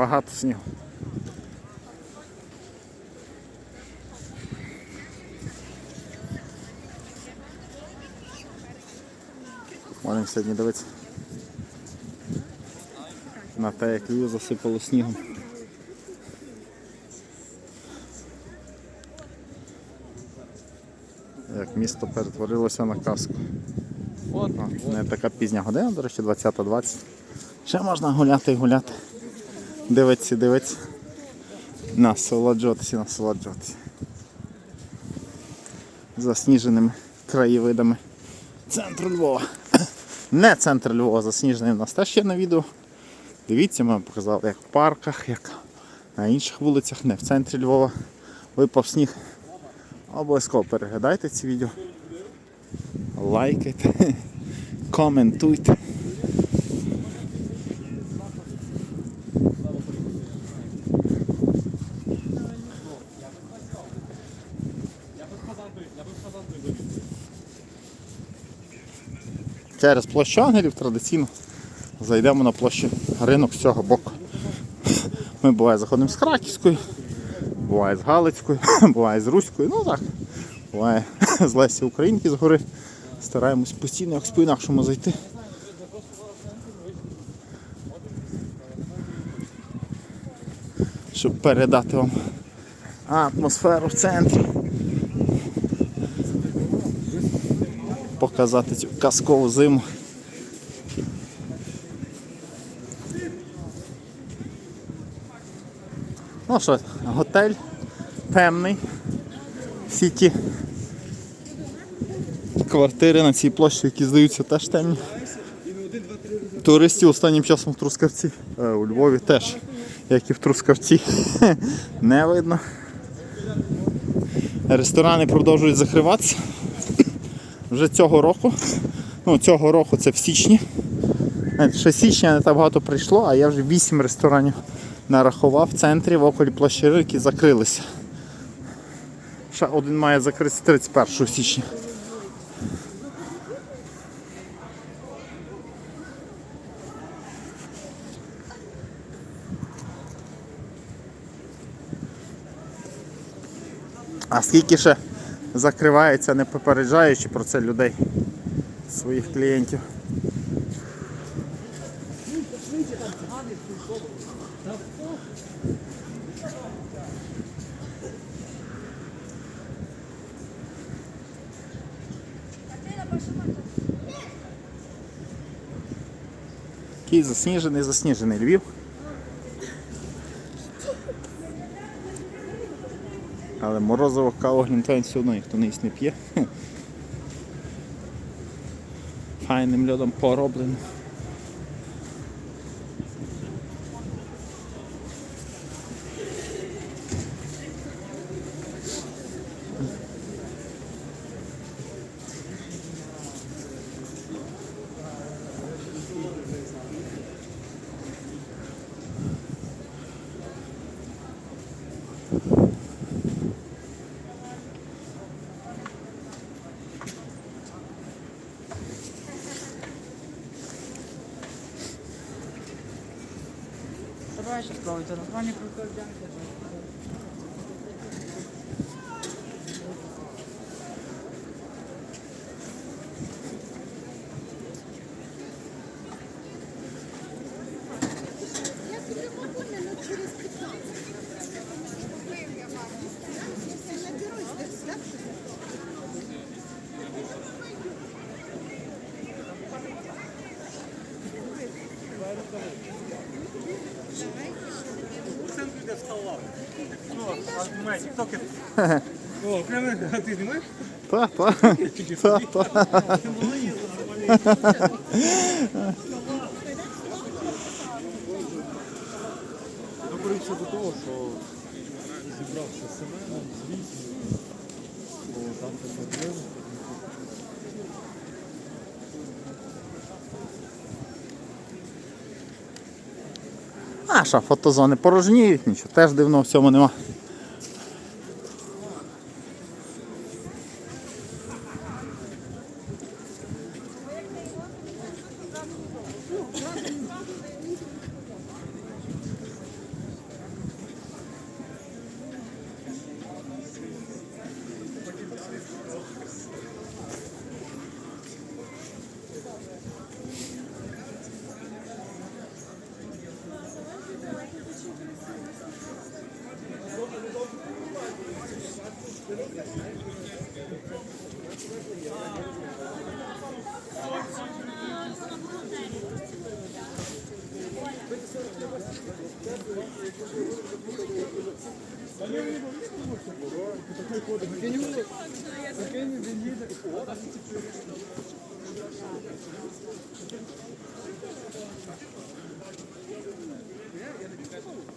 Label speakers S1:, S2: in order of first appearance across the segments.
S1: Багато снігу. Будемо сьогодні дивитися. На те, як її засипало снігом. Як місто перетворилося на казку. Не така пізня година, до речі, 20.20. Ще можна гуляти і гуляти. Дивитися, дивитися. Насолоджуватися, насолоджуватися. Засніженими краєвидами центру Львова. Не центр Львова, засніжений у нас теж є на відео. Дивіться, ми вам показали, як в парках, як на інших вулицях, не в центрі Львова. Випав сніг. Обов'язково переглядайте ці відео. Лайкайте, коментуйте. Через площу ангелів традиційно зайдемо на площу ринок з цього боку. Ми буває заходимо з Краківської, буває з Галицької, буває з Руської, ну так, буває з Лесі Українки згори. Стараємось постійно як по-інакшому зайти. Щоб передати вам атмосферу в центрі. Показати цю казкову зиму. Ну що, готель темний. Всі ті квартири на цій площі, які здаються теж темні. Туристів останнім часом в Трускавці, е, у Львові теж, як і в Трускавці, не видно. Ресторани продовжують закриватися. Вже цього року. Ну, цього року це в січні. Ще січня не так багато прийшло, а я вже 8 ресторанів нарахував в центрі в околі площі які закрилися. Ще один має закритися 31 січня. А скільки ще закривається, не попереджаючи про це людей, своїх клієнтів. Такий засніжений, засніжений Львів. Але морозового каву глінтвейн все одно ніхто не не п'є. Файним льодом пороблено.
S2: Давай ще
S3: О, прямо а ти знімаєш?
S1: Та, та, та, та.
S3: Добре, все до того, що зібрався з Семеном, з
S1: А що, фотозони порожніють, нічого, теж дивно в цьому нема.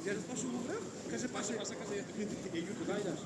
S1: Я же Пашу говорю, каже Паша, я сакати, я їду туди йдеш.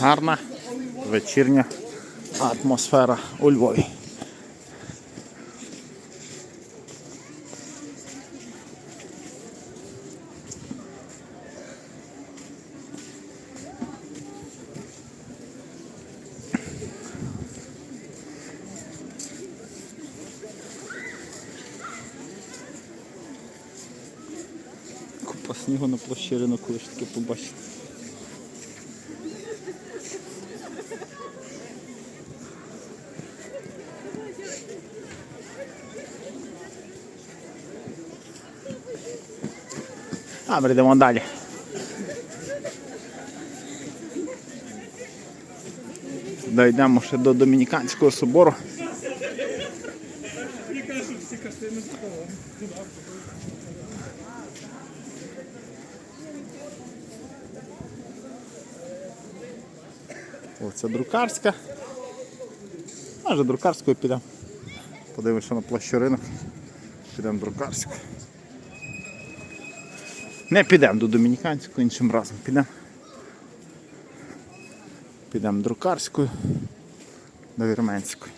S1: Гарна вечірня атмосфера у Львові. Купа снігу на площі ринок, коли ж таке побачити. А, йдемо далі. Дійдемо ще до Домініканського собору. Оце друкарська. Може друкарською підемо. Подивимося на площу ринок. Підемо друкарською. Не підемо до Домініканської, іншим разом підемо. Підемо друкарською до Вірменської.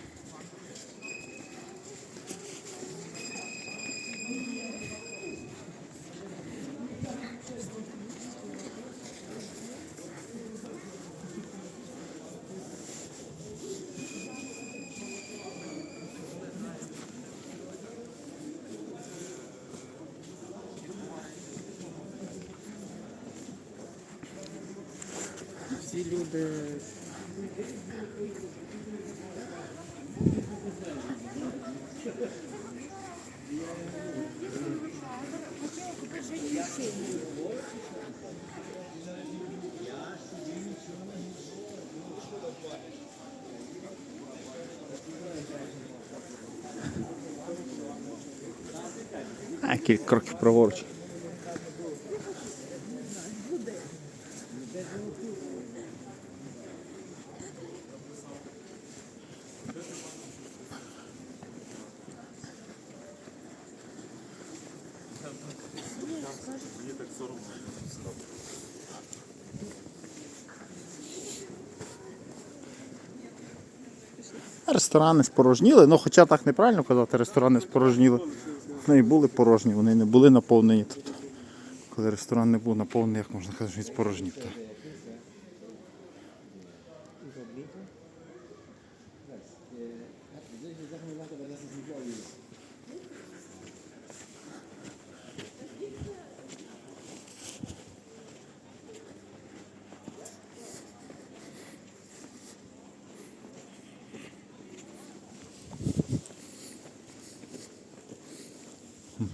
S2: Люди.
S1: А, кілька кроків праворуч. Ресторани спорожніли, ну хоча так неправильно казати, ресторани спорожніли. Вони і були порожні, вони не були наповнені. Тобто, коли ресторан не був наповнений, як можна казати, що він спорожнів.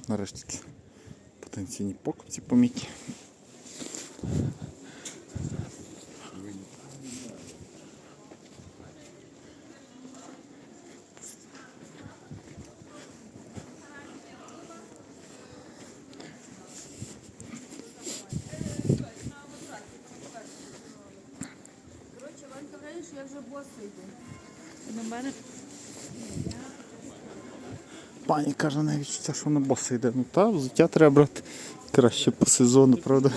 S1: Нарешті потенційні покупці помітні.
S4: Я вже босий йду.
S2: До мене
S1: пані каже, навіть відчуття, що вона боса йде. Ну та взуття треба брати краще по сезону, правда?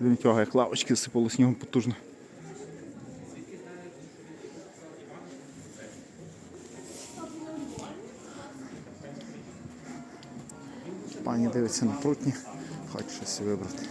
S1: Дивіться, як лавочки сипало снігом потужно. Дивиться на прутні, хоче щось вибрати.